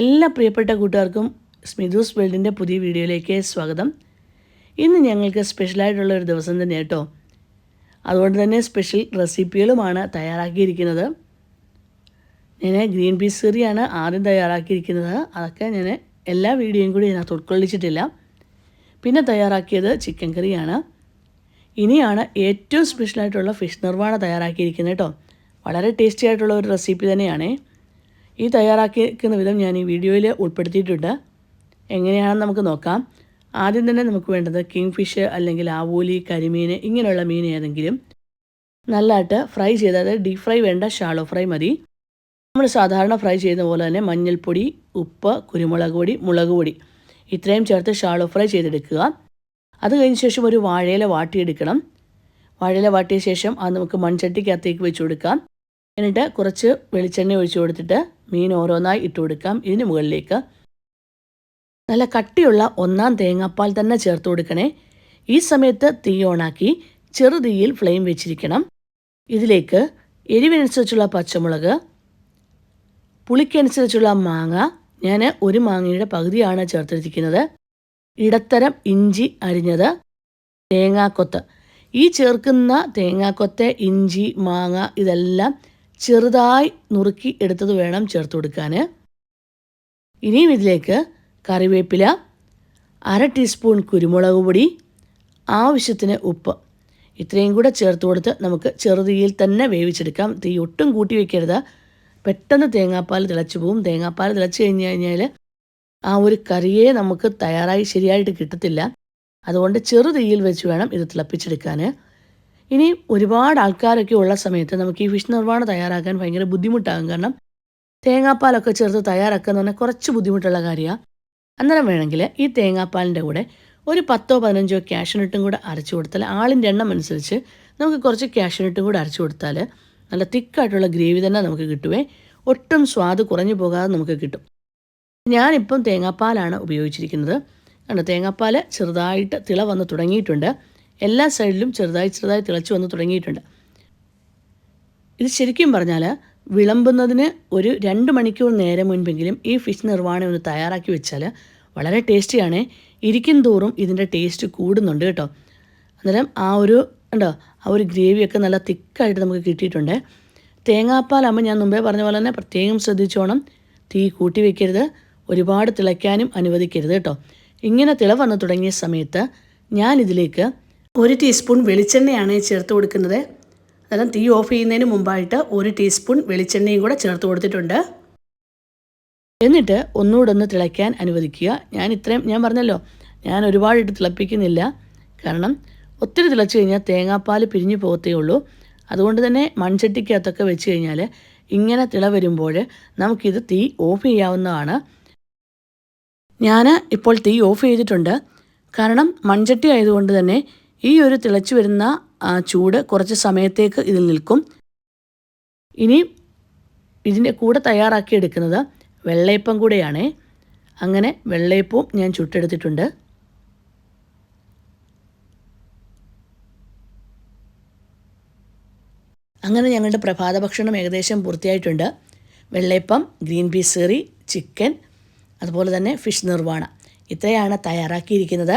എല്ലാ പ്രിയപ്പെട്ട കൂട്ടുകാർക്കും സ്മിതൂസ് വേൾഡിന്റെ പുതിയ വീഡിയോയിലേക്ക് സ്വാഗതം. ഇന്ന് ഞങ്ങൾക്ക് സ്പെഷ്യലായിട്ടുള്ള ഒരു ദിവസം തന്നെ കേട്ടോ. അതുകൊണ്ട് തന്നെ സ്പെഷ്യൽ റെസിപ്പികളുമാണ് തയ്യാറാക്കിയിരിക്കുന്നത്. ഞാൻ ഗ്രീൻ പീസ് കറിയാണ് ആദ്യം തയ്യാറാക്കിയിരിക്കുന്നത്. അതൊക്കെ ഞാൻ എല്ലാ വീഡിയോയും കൂടി ഇതിനകത്ത് ഉൾക്കൊള്ളിച്ചിട്ടില്ല. പിന്നെ തയ്യാറാക്കിയത് ചിക്കൻ കറിയാണ്. ഇനിയാണ് ഏറ്റവും സ്പെഷ്യലായിട്ടുള്ള ഫിഷ് നിർവാണ തയ്യാറാക്കിയിരിക്കുന്നത് കേട്ടോ. വളരെ ടേസ്റ്റി ആയിട്ടുള്ള ഒരു റെസിപ്പി തന്നെയാണ്. ഈ തയ്യാറാക്കിയിരിക്കുന്ന വിധം ഞാൻ ഈ വീഡിയോയിൽ ഉൾപ്പെടുത്തിയിട്ടുണ്ട്. എങ്ങനെയാണെന്ന് നമുക്ക് നോക്കാം. ആദ്യം തന്നെ നമുക്ക് വേണ്ടത് കിങ് ഫിഷ് അല്ലെങ്കിൽ ആവൂലി കരിമീൻ ഇങ്ങനെയുള്ള മീൻ ഏതെങ്കിലും നല്ലതായിട്ട് ഫ്രൈ ചെയ്ത് അതായത് ഡീപ് ഫ്രൈ വേണ്ട ഷാളോ ഫ്രൈ മതി. നമ്മൾ സാധാരണ ഫ്രൈ ചെയ്യുന്ന പോലെ തന്നെ മഞ്ഞൾപ്പൊടി ഉപ്പ് കുരുമുളക് പൊടി മുളക് പൊടി ഇത്രയും ചേർത്ത് ഷാളോ ഫ്രൈ ചെയ്തെടുക്കുക. അത് കഴിഞ്ഞ ശേഷം ഒരു വാഴയില വാട്ടിയെടുക്കണം. വാഴയില വാട്ടിയ ശേഷം അത് നമുക്ക് മൺചട്ടിക്കകത്തേക്ക് വെച്ച് കൊടുക്കാം. എന്നിട്ട് കുറച്ച് വെളിച്ചെണ്ണ ഒഴിച്ചു കൊടുത്തിട്ട് മീൻ ഓരോന്നായി ഇട്ട് കൊടുക്കാം. ഇതിന് മുകളിലേക്ക് നല്ല കട്ടിയുള്ള ഒന്നാം തേങ്ങാപ്പാൽ തന്നെ ചേർത്ത് കൊടുക്കണേ. ഈ സമയത്ത് തീ ഓണാക്കി ചെറുതീയിൽ ഫ്ലെയിം വെച്ചിരിക്കണം. ഇതിലേക്ക് എരിവിനനുസരിച്ചുള്ള പച്ചമുളക് പുളിക്കനുസരിച്ചുള്ള മാങ്ങ ഞാൻ ഒരു മാങ്ങയുടെ പകുതിയാണ് ചേർത്തിരിക്കുന്നത്. ഇടത്തരം ഇഞ്ചി അരിഞ്ഞത് തേങ്ങാക്കൊത്ത്. ഈ ചേർക്കുന്ന തേങ്ങാക്കൊത്ത് ഇഞ്ചി മാങ്ങ ഇതെല്ലാം ചെറുതായി നുറുക്കി എടുത്തത് വേണം ചേർത്ത് കൊടുക്കാൻ. ഇനിയും ഇതിലേക്ക് കറിവേപ്പില അര ടീസ്പൂൺ കുരുമുളക് പൊടി ആവശ്യത്തിന് ഉപ്പ്. ഇത്രയും കൂടെ ചേർത്ത് കൊടുത്ത് നമുക്ക് ചെറുതീയിൽ തന്നെ വേവിച്ചെടുക്കാം. തീ ഒട്ടും കൂട്ടി വയ്ക്കരുത് പെട്ടെന്ന് തേങ്ങാപ്പാൽ തിളച്ചു പോവും. തേങ്ങാപ്പാൽ തിളച്ച് കഴിഞ്ഞ് കഴിഞ്ഞാൽ ആ ഒരു കറിയെ നമുക്ക് തയ്യാറായി ശരിയായിട്ട് കിട്ടത്തില്ല. അതുകൊണ്ട് ചെറുതീയിൽ വെച്ച് വേണം ഇത് തിളപ്പിച്ചെടുക്കാൻ ഇനി ഒരുപാട് ആൾക്കാരൊക്കെ ഉള്ള സമയത്ത് നമുക്ക് ഈ ഫിഷ് നിർമ്മാണം തയ്യാറാക്കാൻ ഭയങ്കര ബുദ്ധിമുട്ടാകും. കാരണം തേങ്ങാപ്പാലൊക്കെ ചേർത്ത് തയ്യാറാക്കുക എന്ന് പറഞ്ഞാൽ കുറച്ച് ബുദ്ധിമുട്ടുള്ള കാര്യമാണ് അന്നേരം വേണമെങ്കിൽ ഈ തേങ്ങാപ്പാലിന്റെ കൂടെ ഒരു പത്തോ പതിനഞ്ചോ ക്യാഷ്നട്ടും കൂടെ അരച്ചു കൊടുത്താൽ ആളിന്റെ എണ്ണം അനുസരിച്ച് നമുക്ക് കുറച്ച് ക്യാഷ്നട്ടും കൂടെ അരച്ചു കൊടുത്താൽ നല്ല തിക്കായിട്ടുള്ള ഗ്രേവി തന്നെ നമുക്ക് കിട്ടുവേ. ഒട്ടും സ്വാദ് കുറഞ്ഞു പോകാതെ നമുക്ക് കിട്ടും. ഞാനിപ്പം തേങ്ങാപ്പാലാണ് ഉപയോഗിച്ചിരിക്കുന്നത്. കണ്ടോ തേങ്ങാപ്പാൽ ചെറുതായിട്ട് തിള വന്ന് തുടങ്ങിയിട്ടുണ്ട്. എല്ലാ സൈഡിലും ചെറുതായി ചെറുതായി തിളച്ചു വന്ന് തുടങ്ങിയിട്ടുണ്ട്. ഇത് ശരിക്കും പറഞ്ഞാൽ വിളമ്പുന്നതിന് ഒരു രണ്ട് മണിക്കൂർ നേരം മുൻപെങ്കിലും ഈ ഫിഷ് നിർവാണം ഒന്ന് തയ്യാറാക്കി വെച്ചാൽ വളരെ ടേസ്റ്റിയാണ് ഇരിക്കും തോറും ഇതിന്റെ ടേസ്റ്റ് കൂടുന്നുണ്ട് കേട്ടോ. അന്നേരം ആ ഒരു ഉണ്ടോ ആ ഒരു ഗ്രേവിയൊക്കെ നല്ല തിക്കായിട്ട് നമുക്ക് കിട്ടിയിട്ടുണ്ട്. തേങ്ങാപ്പാലാകുമ്പോൾ ഞാൻ മുമ്പേ പറഞ്ഞ പോലെ തന്നെ പ്രത്യേകം ശ്രദ്ധിച്ചോണം. തീ കൂട്ടി വെക്കരുത്. ഒരുപാട് തിളയ്ക്കാനും അനുവദിക്കരുത് കേട്ടോ. ഇങ്ങനെ തിള വന്ന് തുടങ്ങിയ സമയത്ത് ഞാനിതിലേക്ക് ഒരു ടീസ്പൂൺ വെളിച്ചെണ്ണയാണ് ചേർത്ത് കൊടുക്കുന്നത്. അതായത് തീ ഓഫ് ചെയ്യുന്നതിന് മുമ്പായിട്ട് ഒരു ടീസ്പൂൺ വെളിച്ചെണ്ണയും കൂടെ ചേർത്ത് കൊടുത്തിട്ടുണ്ട്. എന്നിട്ട് ഒന്നുകൂടെ ഒന്ന് തിളയ്ക്കാൻ അനുവദിക്കുക. ഞാൻ ഇത്രയും ഞാൻ പറഞ്ഞല്ലോ ഞാൻ ഒരുപാടിട്ട് തിളപ്പിക്കുന്നില്ല. കാരണം ഒത്തിരി തിളച്ച് കഴിഞ്ഞാൽ തേങ്ങാപ്പാൽ പിരിഞ്ഞു പോകത്തേ ഉള്ളൂ. അതുകൊണ്ട് തന്നെ മൺചട്ടിക്കകത്തൊക്കെ വെച്ച് കഴിഞ്ഞാൽ ഇങ്ങനെ തിള വരുമ്പോൾ നമുക്കിത് തീ ഓഫ് ചെയ്യാവുന്നതാണ്. ഞാൻ ഇപ്പോൾ തീ ഓഫ് ചെയ്തിട്ടുണ്ട്. കാരണം മൺചട്ടി ആയതുകൊണ്ട് തന്നെ ഈ ഒരു തിളച്ചു വരുന്ന ചൂട് കുറച്ച് സമയത്തേക്ക് ഇതിൽ നിൽക്കും. ഇനി ഇതിന്റെ കൂടെ തയ്യാറാക്കി എടുക്കുന്നത് വെള്ളയപ്പം കൂടെയാണ്. അങ്ങനെ വെള്ളയപ്പവും ഞാൻ ചുട്ടെടുത്തിട്ടുണ്ട്. അങ്ങനെ ഞങ്ങളുടെ പ്രഭാത ഭക്ഷണം ഏകദേശം പൂർത്തിയായിട്ടുണ്ട്. Vellayappam green peas curry chicken അതുപോലെ തന്നെ ഫിഷ് നിർവാണ. ഇത്രയാണ് തയ്യാറാക്കിയിരിക്കുന്നത്.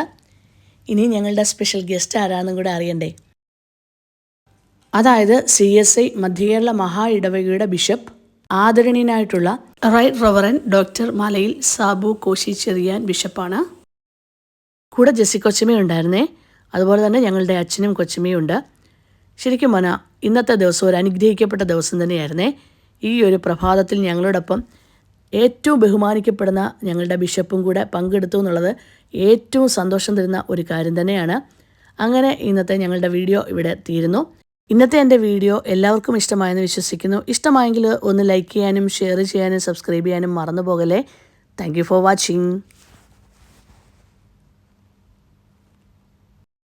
ഇനി ഞങ്ങളുടെ സ്പെഷ്യൽ ഗസ്റ്റ് ആരാണെന്നും കൂടെ അറിയണ്ടേ? അതായത് സി എസ് ഐ മധ്യകേരള മഹാ ഇടവകയുടെ bishop ആദരണീയനായിട്ടുള്ള right reverend doctor Malayil Sabu Koshy Cherian ബിഷപ്പാണ് കൂടെ ജെസ്സി കൊച്ചമ്മയും ഉണ്ടായിരുന്നേ. അതുപോലെ തന്നെ ഞങ്ങളുടെ അച്ഛനും കൊച്ചമ്മയും ഉണ്ട്. ശരിക്കും മന ഇന്നത്തെ ദിവസം ഒരു അനുഗ്രഹിക്കപ്പെട്ട ദിവസം തന്നെയായിരുന്നേ. ഈ ഒരു പ്രഭാതത്തിൽ ഞങ്ങളോടൊപ്പം ഏറ്റവും ബഹുമാനിക്കപ്പെടുന്ന ഞങ്ങളുടെ ബിഷപ്പും കൂടെ പങ്കെടുത്തു എന്നുള്ളത് ഏറ്റവും സന്തോഷം തരുന്ന ഒരു കാര്യം തന്നെയാണ്. അങ്ങനെ ഇന്നത്തെ ഞങ്ങളുടെ വീഡിയോ ഇവിടെ തീരുന്നു. ഇന്നത്തെ എന്റെ വീഡിയോ എല്ലാവർക്കും ഇഷ്ടമായെന്ന് വിശ്വസിക്കുന്നു. ഇഷ്ടമായെങ്കിൽ ഒന്ന് ലൈക്ക് ചെയ്യാനും ഷെയർ ചെയ്യാനും സബ്സ്ക്രൈബ് ചെയ്യാനും മറന്നു പോകലേ താങ്ക് ഫോർ വാച്ചിങ്.